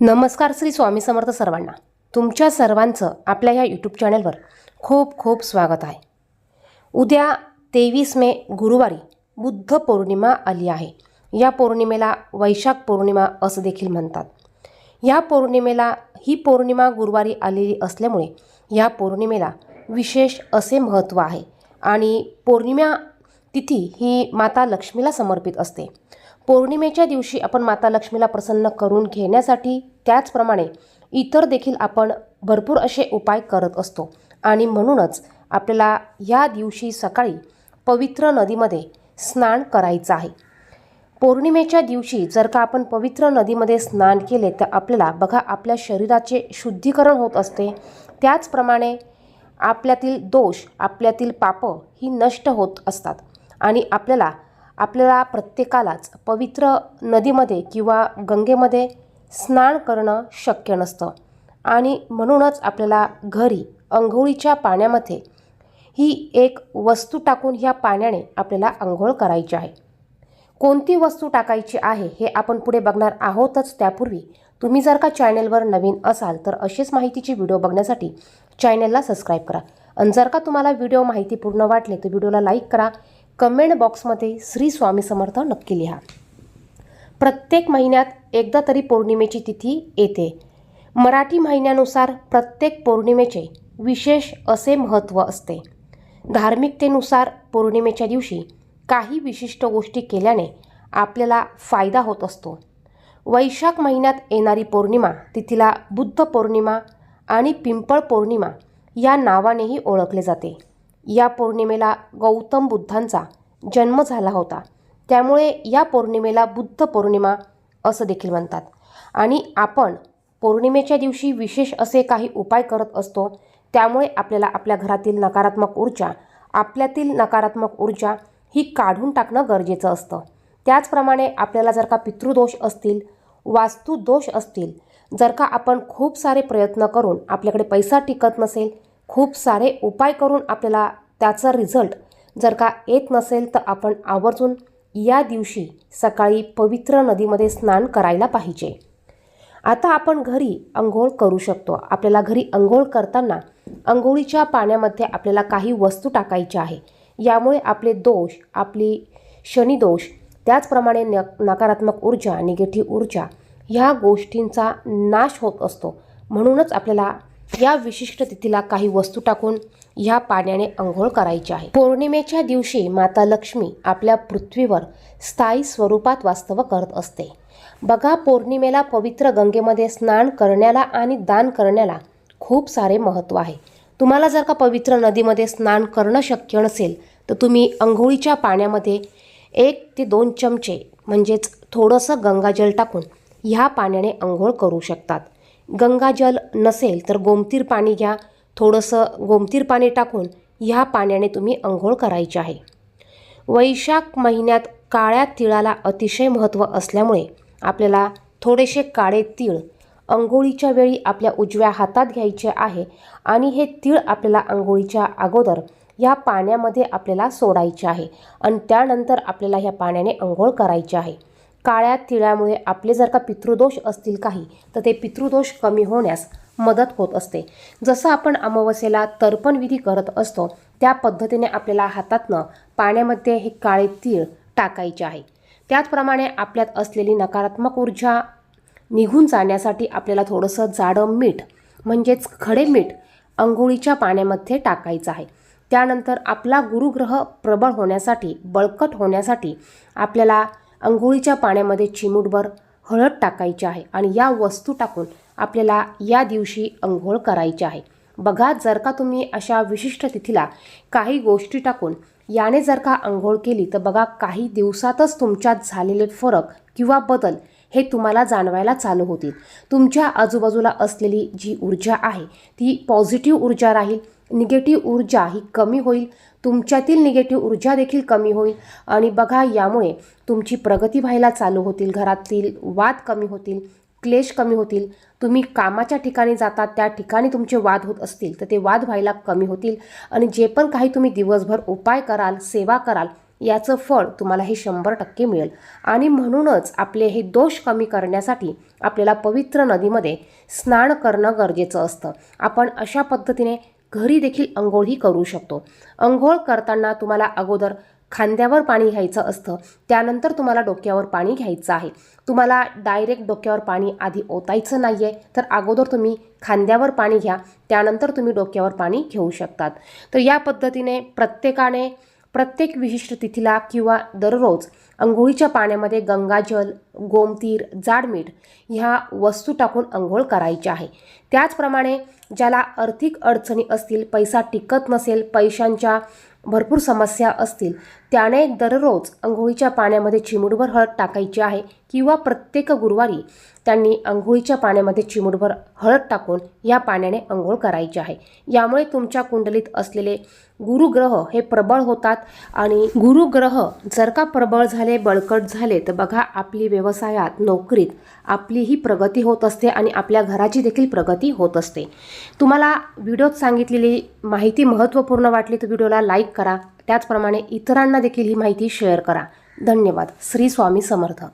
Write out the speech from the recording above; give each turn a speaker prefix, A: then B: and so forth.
A: नमस्कार श्री स्वामी समर्थ सर्वांना. तुमच्या सर्वांचं आपल्या या यूट्यूब चॅनलवर खूप खूप स्वागत आहे. उद्या तेवीस मे गुरुवारी बुद्ध पौर्णिमा आली आहे. या पौर्णिमेला वैशाख पौर्णिमा असं देखील म्हणतात. या पौर्णिमेला ही पौर्णिमा गुरुवारी आलेली असल्यामुळे या पौर्णिमेला विशेष असे महत्त्व आहे. आणि पौर्णिमा तिथी ही माता लक्ष्मीला समर्पित असते. पौर्णिमेच्या दिवशी आपण माता लक्ष्मीला प्रसन्न करून घेण्यासाठी त्याचप्रमाणे इतर देखील आपण भरपूर असे उपाय करत असतो. आणि म्हणूनच आपल्याला या दिवशी सकाळी पवित्र नदीमध्ये स्नान करायचं आहे. पौर्णिमेच्या दिवशी जर का आपण पवित्र नदीमध्ये स्नान केले तर आपल्याला बघा आपल्या शरीराचे शुद्धीकरण होत असते. त्याचप्रमाणे आपल्यातील दोष आपल्यातील पापं ही नष्ट होत असतात. आणि आपल्याला आपल्याला प्रत्येकालाच पवित्र नदीमध्ये किंवा गंगेमध्ये स्नान करणं शक्य नसतं. आणि म्हणूनच आपल्याला घरी अंघोळीच्या पाण्यामध्ये ही एक वस्तू टाकून ह्या पाण्याने आपल्याला आंघोळ करायची आहे. कोणती वस्तू टाकायची आहे हे आपण पुढे बघणार आहोतच त्यापूर्वी. तुम्ही जर का चॅनेलवर नवीन असाल तर अशीच माहितीची व्हिडिओ बघण्यासाठी चॅनेलला सबस्क्राईब करा. आणि जर का तुम्हाला व्हिडिओ माहिती पूर्ण वाटले तर व्हिडिओला लाईक करा. कमेंट बॉक्समध्ये श्री स्वामी समर्थ नक्की लिहा. प्रत्येक महिन्यात एकदा तरी पौर्णिमेची तिथी येते. मराठी महिन्यानुसार प्रत्येक पौर्णिमेचे विशेष असे महत्त्व असते. धार्मिकतेनुसार पौर्णिमेच्या दिवशी काही विशिष्ट गोष्टी केल्याने आपल्याला फायदा होत असतो. वैशाख महिन्यात येणारी पौर्णिमा तिथीला बुद्ध पौर्णिमा आणि पिंपळ पौर्णिमा या नावानेही ओळखले जाते. या पौर्णिमेला गौतम बुद्धांचा जन्म झाला होता. त्यामुळे या पौर्णिमेला बुद्ध पौर्णिमा असं देखील म्हणतात. आणि आपण पौर्णिमेच्या दिवशी विशेष असे काही उपाय करत असतो त्यामुळे आपल्याला आपल्या घरातील नकारात्मक ऊर्जा आपल्यातील नकारात्मक ऊर्जा ही काढून टाकणं गरजेचं असतं. त्याचप्रमाणे आपल्याला जर का पितृदोष असतील वास्तुदोष असतील जर का आपण खूप सारे प्रयत्न करून आपल्याकडे पैसा टिकत नसेल खूप सारे उपाय करून आपल्याला त्याचा रिझल्ट जर का येत नसेल तर आपण आवर्जून या दिवशी सकाळी पवित्र नदीमध्ये स्नान करायला पाहिजे. आता आपण घरी अंघोळ करू शकतो. आपल्याला घरी अंघोळ करताना अंघोळीच्या पाण्यामध्ये आपल्याला काही वस्तू टाकायच्या आहे. यामुळे आपले दोष आपली शनिदोष त्याचप्रमाणे न नकारात्मक ऊर्जा निगेटिव्ह ऊर्जा ह्या गोष्टींचा नाश होत असतो. म्हणूनच आपल्याला या विशिष्ट तिथीला काही वस्तू टाकून ह्या पाण्याने अंघोळ करायची आहे. पौर्णिमेच्या दिवशी माता लक्ष्मी आपल्या पृथ्वीवर स्थायी स्वरूपात वास्तव करत असते. बघा पौर्णिमेला पवित्र गंगेमध्ये स्नान करण्याला आणि दान करण्याला खूप सारे महत्त्व आहे. तुम्हाला जर का पवित्र नदीमध्ये स्नान करणं शक्य नसेल तर तुम्ही अंघोळीच्या पाण्यामध्ये एक ते दोन चमचे म्हणजेच थोडंसं गंगाजल टाकून ह्या पाण्याने अंघोळ करू शकतात. गंगाजल नसेल तर गोमतीर पाणी घ्या. थोडंसं गोमतीर पाणी टाकून ह्या पाण्याने तुम्ही अंघोळ करायची आहे. वैशाख महिन्यात काळ्या तिळाला अतिशय महत्त्व असल्यामुळे आपल्याला थोडेसे काळे तीळ अंघोळीच्या वेळी आपल्या उजव्या हातात घ्यायचे आहे आणि हे तीळ आपल्याला अंघोळीच्या अगोदर या पाण्यामध्ये आपल्याला सोडायचे आहे आणि त्यानंतर आपल्याला ह्या पाण्याने अंघोळ करायचे आहे. काळ्या तिळामुळे आपले जर का पितृदोष असतील काही तर ते पितृदोष कमी होण्यास मदत होत असते. जसं आपण अमावस्येला तर्पण विधी करत असतो त्या पद्धतीने आपल्याला हातातनं पाण्यामध्ये हे काळे तीळ टाकायचे आहे. त्याचप्रमाणे आपल्यात असलेली नकारात्मक ऊर्जा निघून जाण्यासाठी आपल्याला थोडंसं जाडं मीठ म्हणजेच खडे मीठ अंघोळीच्या पाण्यामध्ये टाकायचं आहे. त्यानंतर आपला गुरुग्रह प्रबळ होण्यासाठी बळकट होण्यासाठी आपल्याला अंघोळीच्या पाण्यामध्ये चिमूटभर हळद टाकायची आहे आणि या वस्तू टाकून आपल्याला या दिवशी अंघोळ करायची आहे. बघा जर का तुम्ही अशा विशिष्ट तिथीला काही गोष्टी टाकून याने जर का अंघोळ केली तर बघा काही दिवसातच तुमच्यात झालेले फरक किंवा बदल हे तुम्हाला जाणवायला चालू होतील. तुमच्या आजूबाजूला असलेली जी ऊर्जा आहे ती पॉझिटिव्ह ऊर्जा राहील निगेटिव्ह ऊर्जा ही कमी होईल तुमच्यातील निगेटिव्ह ऊर्जा देखील कमी होईल. आणि बघा यामुळे तुमची प्रगती व्हायला चालू होतील. घरातील वाद कमी होतील क्लेश कमी होतील. तुम्ही कामाच्या ठिकाणी जातात त्या ठिकाणी तुमचे वाद होत असतील. तर ते वाद व्हायला कमी होतील. आणि जे पण काही तुम्ही दिवसभर उपाय कराल सेवा कराल याचं फळ तुम्हाला हे शंभर टक्के मिळेल. आणि म्हणूनच आपले हे दोष कमी करण्यासाठी आपल्याला पवित्र नदीमध्ये स्नान करणं गरजेचं असतं. आपण अशा पद्धतीने घरी देखील अंघोळही करू शकतो. अंघोळ करताना तुम्हाला अगोदर खांद्यावर पाणी घ्यायचं असतं. त्यानंतर तुम्हाला डोक्यावर पाणी घ्यायचं आहे. तुम्हाला डायरेक्ट डोक्यावर पाणी आधी ओतायचं नाही आहे तर अगोदर तुम्ही खांद्यावर पाणी घ्या. त्यानंतर तुम्ही डोक्यावर पाणी घेऊ शकतात. तर या पद्धतीने प्रत्येकाने प्रत्येक विशिष्ट तिथीला किंवा दररोज अंघोळीच्या पाण्यामध्ये गंगाजल गोमतीर जाडमीठ ह्या वस्तू टाकून अंघोळ करायची आहे. त्याचप्रमाणे ज्याला आर्थिक अडचणी असतील पैसा टिकत नसेल पैशांच्या भरपूर समस्या असतील त्याने दररोज अंघोळीच्या पाण्यामध्ये चिमूटभर हळद टाकायची आहे. किंवा प्रत्येक गुरुवारी त्यांनी अंघोळीच्या पाण्यामध्ये चिमूटभर हळद टाकून या पाण्याने अंघोळ करायची आहे. यामुळे तुमच्या कुंडलीत असलेले गुरुग्रह हे प्रबळ होतात आणि गुरुग्रह जर का प्रबळ झाले बळकट झाले तर बघा आपली व्यवसायात नोकरीत आपलीही प्रगती होत असते आणि आपल्या घराची देखील प्रगती होत असते. तुम्हाला व्हिडिओत सांगितलेली माहिती महत्त्वपूर्ण वाटली तर व्हिडिओला लाईक करा. त्याचप्रमाणे इतरांना देखील ही माहिती शेअर करा. धन्यवाद. श्री स्वामी समर्थ.